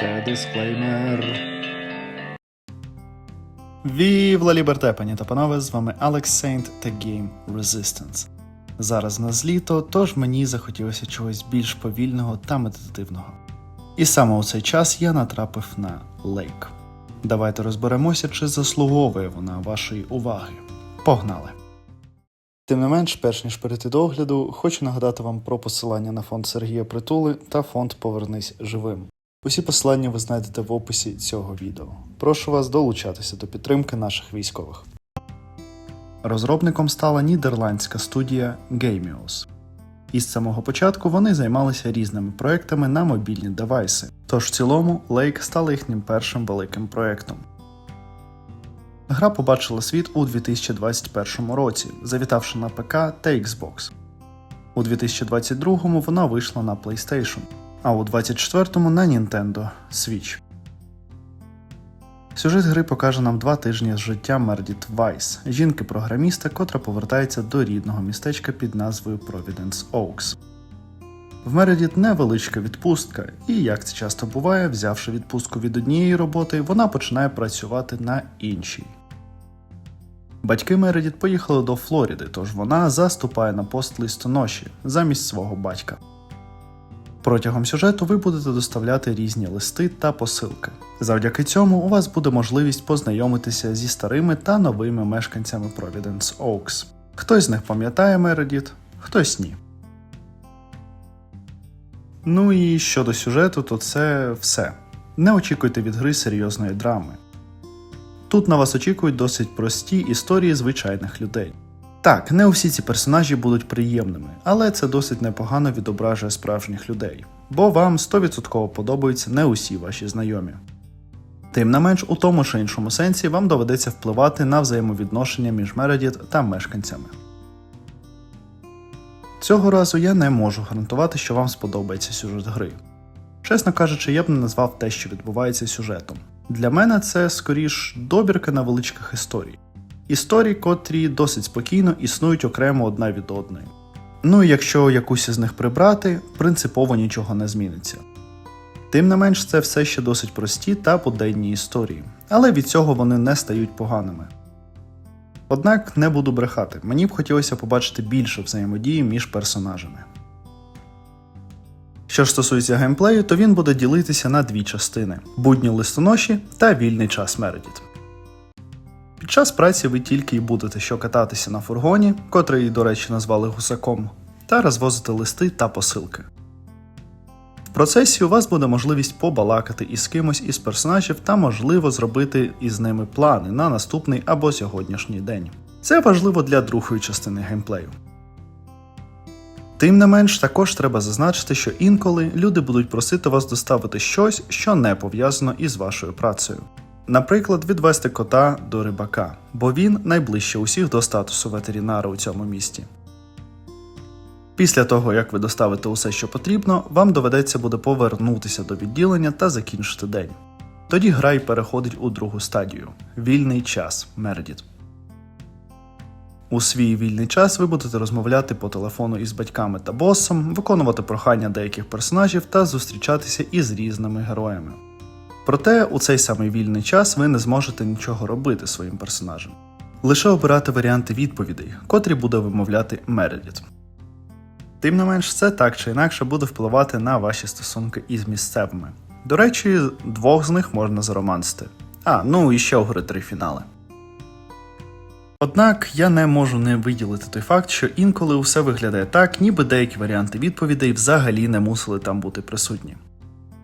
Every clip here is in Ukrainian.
Це дисклеймер. Вівла Ліберте, пані та панове, з вами Алекс Сейнт та Game Resistance. Зараз нас літо, тож мені захотілося чогось більш повільного та медитативного. І саме у цей час я натрапив на лейк. Давайте розберемося, чи заслуговує вона вашої уваги. Погнали! Тим не менш, перш ніж перейти до огляду, хочу нагадати вам про посилання на фонд Сергія Притули та фонд Повернись живим. Усі посилання ви знайдете в описі цього відео. Прошу вас долучатися до підтримки наших військових. Розробником стала нідерландська студія Gamios. Із самого початку вони займалися різними проектами на мобільні девайси, тож в цілому Lake стала їхнім першим великим проектом. Гра побачила світ у 2021 році, завітавши на ПК та Xbox. У 2022 вона вийшла на PlayStation, а у 2024 на Nintendo Switch. Сюжет гри покаже нам два тижні з життя Мердіт Вайс, жінки-програміста, котра повертається до рідного містечка під назвою Providence Oaks. В Мередіт невеличка відпустка, і як це часто буває, взявши відпустку від однієї роботи, вона починає працювати на іншій. Батьки Мередіт поїхали до Флоріди, тож вона заступає на пост листоноші замість свого батька. Протягом сюжету ви будете доставляти різні листи та посилки. Завдяки цьому у вас буде можливість познайомитися зі старими та новими мешканцями Providence Oaks. Хтось з них пам'ятає Мередіт, хтось ні. Ну і щодо сюжету, то це все. Не очікуйте від гри серйозної драми. Тут на вас очікують досить прості історії звичайних людей. Так, не усі ці персонажі будуть приємними, але це досить непогано відображує справжніх людей, бо вам 100% подобаються не усі ваші знайомі. Тим не менш, у тому чи іншому сенсі вам доведеться впливати на взаємовідношення між Мередіт та мешканцями. Цього разу я не можу гарантувати, що вам сподобається сюжет гри. Чесно кажучи, я б не назвав те, що відбувається сюжетом. Для мене це скоріш добірка невеличких історій. Історії, котрі досить спокійно існують окремо одна від одної. Ну і якщо якусь із них прибрати, принципово нічого не зміниться. Тим не менш, це все ще досить прості та буденні історії, але від цього вони не стають поганими. Однак не буду брехати, мені б хотілося побачити більше взаємодії між персонажами. Що ж стосується геймплею, то він буде ділитися на дві частини: будні листоноші та вільний час Мередіт. Під час праці ви тільки й будете що кататися на фургоні, котрий, до речі, назвали гусаком, та розвозити листи та посилки. В процесі у вас буде можливість побалакати із кимось із персонажів та, можливо, зробити із ними плани на наступний або сьогоднішній день. Це важливо для другої частини геймплею. Тим не менш, також треба зазначити, що інколи люди будуть просити вас доставити щось, що не пов'язано із вашою працею. Наприклад, відвести кота до рибака, бо він найближче усіх до статусу ветеринара у цьому місті. Після того, як ви доставите усе, що потрібно, вам доведеться буде повернутися до відділення та закінчити день. Тоді гра й переходить у другу стадію вільний час Мередіт. У свій вільний час ви будете розмовляти по телефону із батьками та босом, виконувати прохання деяких персонажів та зустрічатися із різними героями. Проте у цей самий вільний час ви не зможете нічого робити своїм персонажем, лише обирати варіанти відповідей, котрі буде вимовляти Мередіт. Тим не менш, це так чи інакше буде впливати на ваші стосунки із місцевими. До речі, двох з них можна заромансити. А, ну і ще у гри три фінали. Однак я не можу не виділити той факт, що інколи усе виглядає так, ніби деякі варіанти відповідей взагалі не мусили там бути присутні.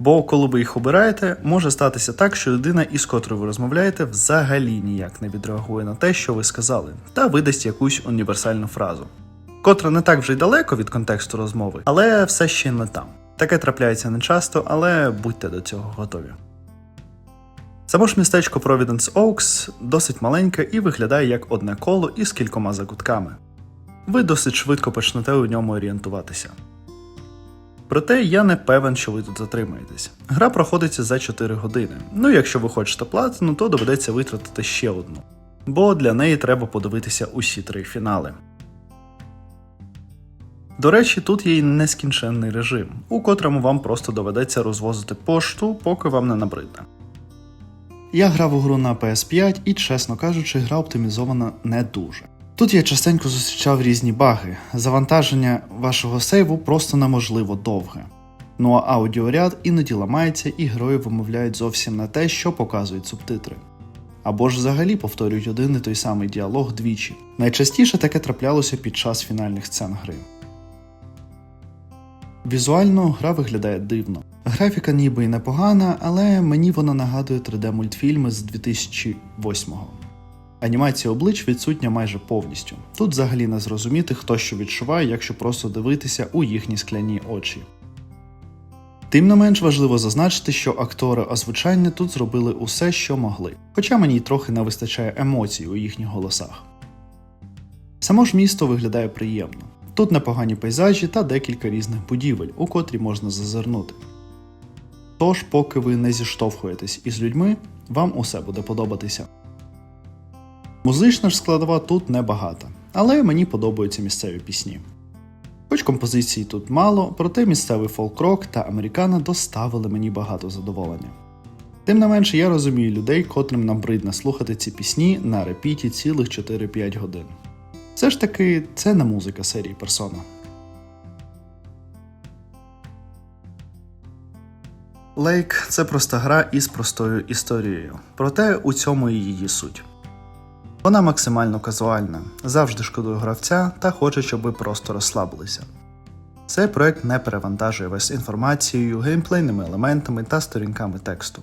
Бо коли ви їх обираєте, може статися так, що людина, із котрою ви розмовляєте, взагалі ніяк не відреагує на те, що ви сказали, та видасть якусь універсальну фразу, котра не так вже й далеко від контексту розмови, але все ще не там. Таке трапляється не часто, але будьте до цього готові. Само ж містечко Providence Oaks досить маленьке і виглядає як одне коло із кількома закутками. Ви досить швидко почнете у ньому орієнтуватися. Проте я не певен, що ви тут затримаєтесь. Гра проходиться за 4 години. Ну якщо ви хочете платину, то доведеться витратити ще одну. Бо для неї треба подивитися усі три фінали. До речі, тут є й нескінченний режим, у котрому вам просто доведеться розвозити пошту, поки вам не набридне. Я грав у гру на PS5 і, чесно кажучи, гра оптимізована не дуже. Тут я частенько зустрічав різні баги. Завантаження вашого сейву просто неможливо довге. Ну а аудіоряд іноді ламається і герої вимовляють зовсім не те, що показують субтитри. Або ж взагалі повторюють один і той самий діалог двічі. Найчастіше таке траплялося під час фінальних сцен гри. Візуально гра виглядає дивно. Графіка ніби й непогана, але мені вона нагадує 3D-мультфільми з 2008-го. Анімація облич відсутня майже повністю. Тут взагалі не зрозуміти, хто що відчуває, якщо просто дивитися у їхні скляні очі. Тим не менш важливо зазначити, що актори озвучання тут зробили усе, що могли, хоча мені трохи не вистачає емоцій у їхніх голосах. Само ж місто виглядає приємно. Тут непогані пейзажі та декілька різних будівель, у котрі можна зазирнути. Тож, поки ви не зіштовхуєтесь із людьми, вам усе буде подобатися. Музична ж складова тут небагата, але мені подобаються місцеві пісні. Хоч композицій тут мало, проте місцевий фолк-рок та американа доставили мені багато задоволення. Тим не менше, я розумію людей, котрим набридне слухати ці пісні на репіті цілих 4-5 годин. Все ж таки, це не музика серії Persona. Лейк це проста гра із простою історією, проте у цьому і її суть. Вона максимально казуальна, завжди шкодує гравця та хоче, щоб ви просто розслабилися. Цей проект не перевантажує вас інформацією, геймплейними елементами та сторінками тексту.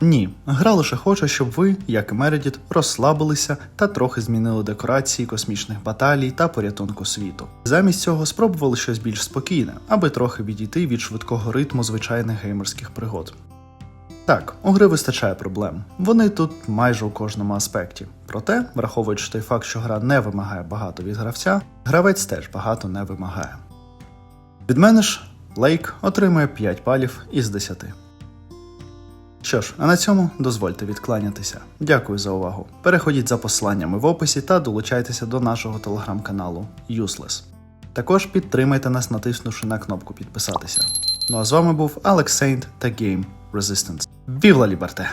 Ні, гра лише хоче, щоб ви, як і Мередіт, розслабилися та трохи змінили декорації космічних баталій та порятунку світу. Замість цього спробували щось більш спокійне, аби трохи відійти від швидкого ритму звичайних геймерських пригод. Так, у гри вистачає проблем. Вони тут майже у кожному аспекті. Проте, враховуючи той факт, що гра не вимагає багато від гравця, гравець теж багато не вимагає. Від мене ж Лейк отримує 5 балів із 10. Що ж, а на цьому дозвольте відкланятися. Дякую за увагу. Переходіть за посиланнями в описі та долучайтеся до нашого телеграм-каналу Useless. Також підтримайте нас, натиснувши на кнопку підписатися. Ну а з вами був Алекс Сейнт та Game Resistance. Вівла Ліберте!